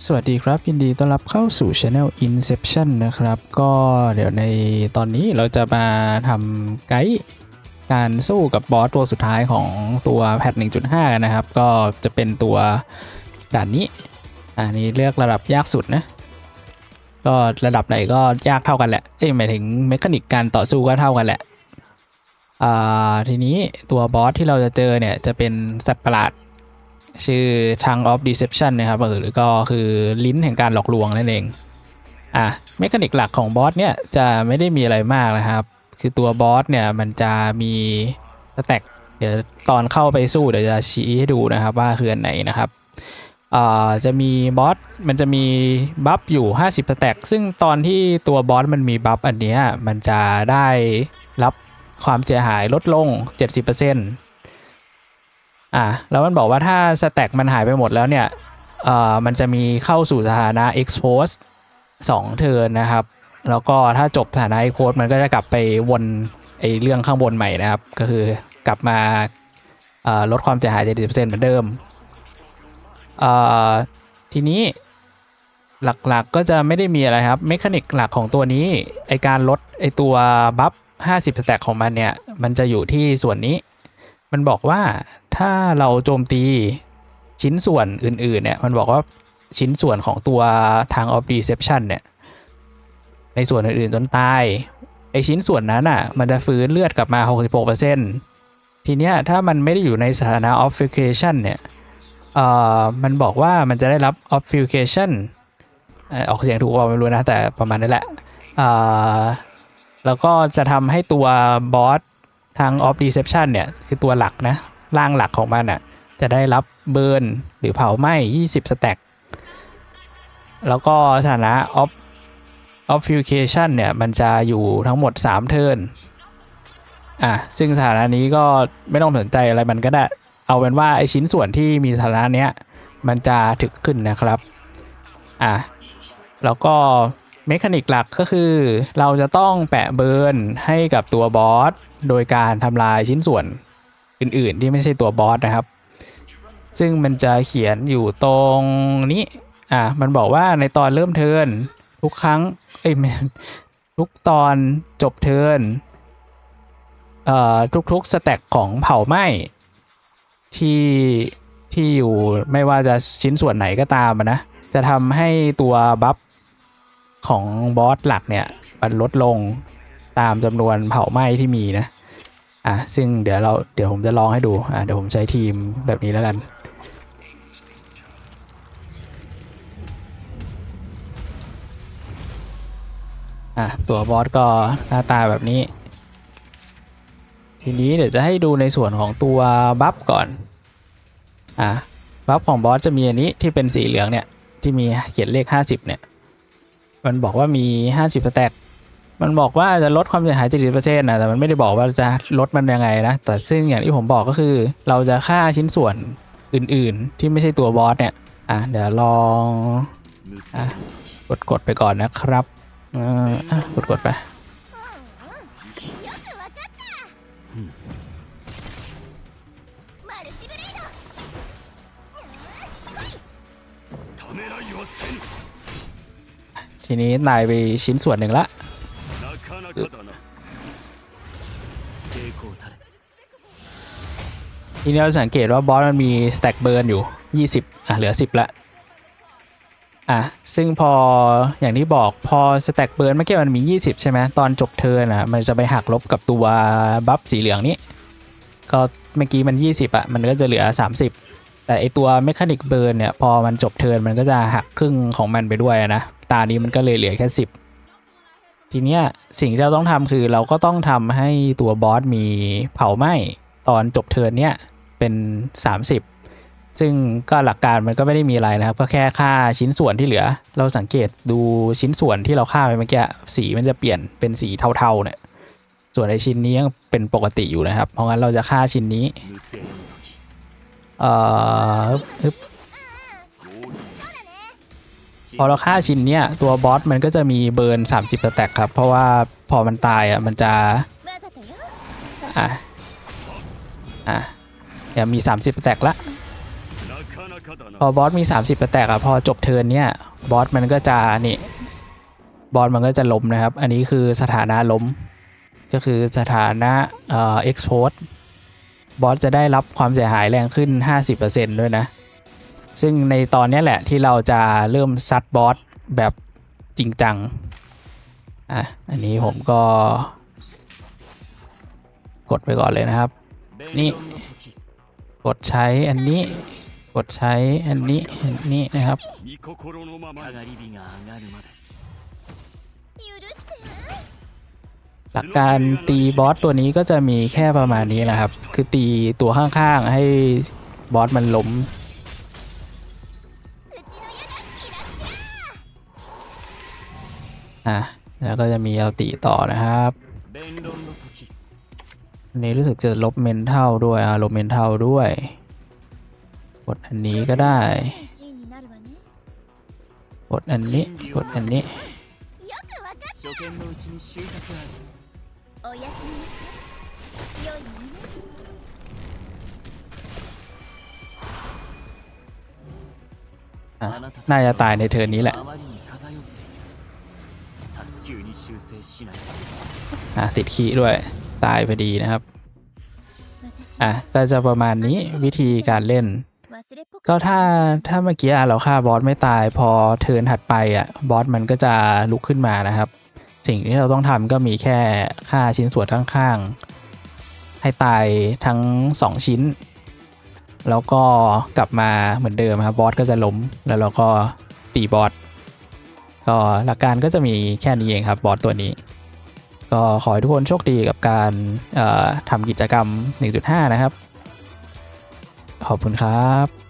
สวัสดีครับ ยินดีต้อนรับเข้าสู่ Channel Inception นะครับ ก็เดี๋ยวในตอนนี้เราจะมาทำไกด์การสู้กับบอสตัวสุดท้ายของตัวแพท 1.5กันนะครับ ก็จะเป็นตัวด่านนี้ อันนี้เลือกระดับยากสุดนะ ก็ระดับไหนก็ยากเท่ากันแหละ เอ้ยหมายถึงเมคานิกการต่อสู้ก็เท่ากันแหละ อ่าทีนี้ตัวบอสที่เราจะเจอเนี่ยจะเป็นสัตว์ประหลาด ชื่อ Tongue of Deception นะครับหรือก็คือลิ้นแห่งการหลอกลวงนั่นเอง อะเมคานิกหลักของบอสเนี่ยจะไม่ได้มีอะไรมากนะครับ คือตัวบอสเนี่ยมันจะมีสแต็กเดี๋ยวตอนเข้าไปสู้เดี๋ยวจะชี้ให้ดูนะครับว่าคืออันไหนนะครับอ่าจะมีบอสมันจะมีบัฟอยู่ 50สแต็กซึ่งตอนที่ตัวบอสมันมีบัฟอันเนี้ยมันจะได้รับความเสียหายลดลง 70% อะแล้วมันบอกว่าถ้าสแต็กมันหายไปหมดแล้วเนี่ยเอ่อมันจะมีเข้าสู่สถานะ expose 2เทิร์นนะครับ แล้วก็ถ้าจบสถานะ expose มันก็จะกลับไปวนไอเรื่องข้างบนใหม่นะครับ ก็คือกลับมาลดความเสียหาย70%เหมือนเดิม ทีนี้หลักๆก็จะไม่ได้มีอะไรครับ เมคานิกหลักของตัวนี้ ไอการลดไอตัวบัฟ50สแต็กของมันเนี่ย มันจะอยู่ที่ส่วนนี้ มันบอกว่าถ้าเราโจมตีชิ้นส่วนอื่นๆเนี่ยมันบอกว่าชิ้นส่วนของตัวทาง of deception เนี่ยในส่วนอื่นๆจนตายไอชิ้นส่วนนั้นอะ มันจะฟื้นเลือดกลับมา 66%ทีเนี้ยถ้ามันไม่ได้อยู่ในสถานะ obfuscation เนี่ยเอ่อมันบอกว่ามันจะได้รับ obfuscation เอ่อออกเสียงถูกเปล่าไม่รู้นะ แต่ประมาณนั้นแหละเอ่อแล้วก็จะทำให้ตัวบอส ทาง off deception เนี่ย คือตัวหลักนะ ร่างหลักของมันอะ จะได้รับเบิร์นหรือเผาไหม้ 20 สแต็กแล้วก็สถานะ off obfuscation เนี่ย มันจะอยู่ทั้งหมด 3 เทิร์นอะ ซึ่งสถานะนี้ก็ไม่ต้องสนใจอะไรมันก็ได้ เอาเป็นว่าไอชิ้นส่วนที่มีสถานะเนี้ย มันจะถึกขึ้นนะครับ อะ แล้วก็ เมคานิกหลักก็คือ เราจะต้องแปะเบิร์นให้กับตัวบอส โดยการทำลายชิ้นส่วนอื่นๆ ที่ไม่ใช่ตัวบอสนะครับ ซึ่งมันจะเขียนอยู่ตรงนี้ อะมันบอกว่าในตอนเริ่มเทิร์นทุกครั้ง เอ้ยทุกตอนจบเทิร์นเอ่อทุกๆสแต็กของเผาไหม้ที่ที่อยู่ไม่ว่าจะชิ้นส่วนไหนก็ตามนะ จะทำให้ตัวบัฟ ของบอสหลักเนี่ยมันลดลงตามจำนวนเผาไหม้ที่มีนะ อะซึ่งเดี๋ยวเราเดี๋ยวผมจะลองให้ดูอะเดี๋ยวผมใช้ทีมแบบนี้แล้วกันอะตัวบอสก็หน้าตาแบบนี้ ทีนี้เดี๋ยวจะให้ดูในส่วนของตัวบัฟก่อนอะบัฟของบอสจะมีอันนี้ที่เป็นสีเหลืองเนี่ยที่มีเขียนเลข 50 เนี่ย มันบอกว่ามี 50สแต็กมันบอกว่าจะลดความเสียหายเจ็ดสิบเปอร์เซ็นต์นะแต่มันไม่ได้บอกว่าจะลดมันยังไงนะ แต่ซึ่งอย่างที่ผมบอกก็คือ เราจะค่าชิ้นส่วนอื่นๆ ที่ไม่ใช่ตัวบอสเนี่ย อะ เดี๋ยวลองกดกดไปก่อนนะครับกดกดไป ทีนี้นายไปชิ้นส่วนหนึ่งละทีนี้เราสังเกตว่าบอสมันมีสแต็กเบิร์นอยู่ 20 อะ เหลือ 10 ละ อะ ซึ่งพออย่างที่บอกพอสแต็กเบิร์นเมื่อกี้มันมี 20 ใช่ไหมตอนจบเทอร์นอะ มันจะไปหักลบกับตัวบัฟสีเหลืองนี้ ก็เมื่อกี้มัน 20 อะ มันก็จะเหลือ 30 แต่ไอตัวเมคานิกเบิร์นเนี่ยพอมันจบเทิร์นมันก็จะหักครึ่งของมันไปด้วยนะ ตานี้มันก็เลยเหลือแค่ 10 ทีเนี้ยสิ่งที่เราต้องทำคือเราก็ต้องทำให้ตัวบอสมีเผาไหม้ตอนจบเทิร์นเนี้ยเป็น 30 ซึ่งก็หลักการมันก็ไม่ได้มีอะไรนะครับ ก็แค่ค่าชิ้นส่วนที่เหลือ เราสังเกตดูชิ้นส่วนที่เราฆ่าไปเมื่อกี้สีมันจะเปลี่ยนเป็นสีเทาๆเนี่ยส่วนไอชิ้นนี้ยังเป็นปกติอยู่นะครับ เพราะงั้นเราจะฆ่าชิ้นนี้ เออึบพอเราฆ่าชิ้นเนี้ยตัวบอสมันก็จะมีเบิร์น 30สแต็กครับ เพราะว่าพอมันตายอะมันจะ อะ อะเดี๋มี 30สแต็กละ พอบอสมี 30สิแต็กอะพอจบเทินเนี้ยบอสมันก็จะนี่บอสมันก็จะล้มนะครับ อันนี้คือสถานะล้ม ก็คือสถานะเอ่อ expose บอสจะได้รับความเสียหายแรงขึ้น 50%ด้วยนะ ซึ่งในตอนนี้แหละที่เราจะเริ่มซัดบอสแบบจริงจัง อะ อันนี้ผมก็ กดไปก่อนเลยนะครับ นี่ กดใช้อันนี้ กดใช้อันนี้ อันนี้นะครับ หลักการตีบอสตัวนี้ก็จะมีแค่ประมาณนี้นะครับ คือตีตัวข้างๆให้บอสมันล้มอะแล้วก็จะมีเอาตีต่อนะครับอันนี้รู้สึกจะลบเมนเท่าด้วยอะลบเมนเท่าด้วยกดอันนี้ก็ได้กดอันนี้กดอันนี้ おやすみなさい良い夢 อ่ะ あなた น่าจะตายในเทิร์นนี้แหละ あまりに偏っている早急に修正しないと อ่ะ ติดขี้ด้วย ตายพอดีนะครับ 私 อ่ะ ก็จะประมาณนี้วิธีการเล่น 忘れっぽく ก็ถ้าถ้าเมื่อกี้เราฆ่าบอสไม่ตายพอเทิร์นถัดไปอ่ะบอสมันก็จะลุกขึ้นมานะครับ สิ่งที่เราต้องทำก็มีแค่ฆ่าชิ้นส่วนข้างๆ ให้ตายทั้ง 2 ชิ้น แล้วก็กลับมาเหมือนเดิมครับบอสก็จะล้มแล้วเราก็ตีบอสก็หลักการก็จะมีแค่นี้เองครับบอสตัวนี้ ก็ขอให้ทุกคนโชคดีกับการทำกิจกรรม 1.5 นะครับ ขอบคุณครับ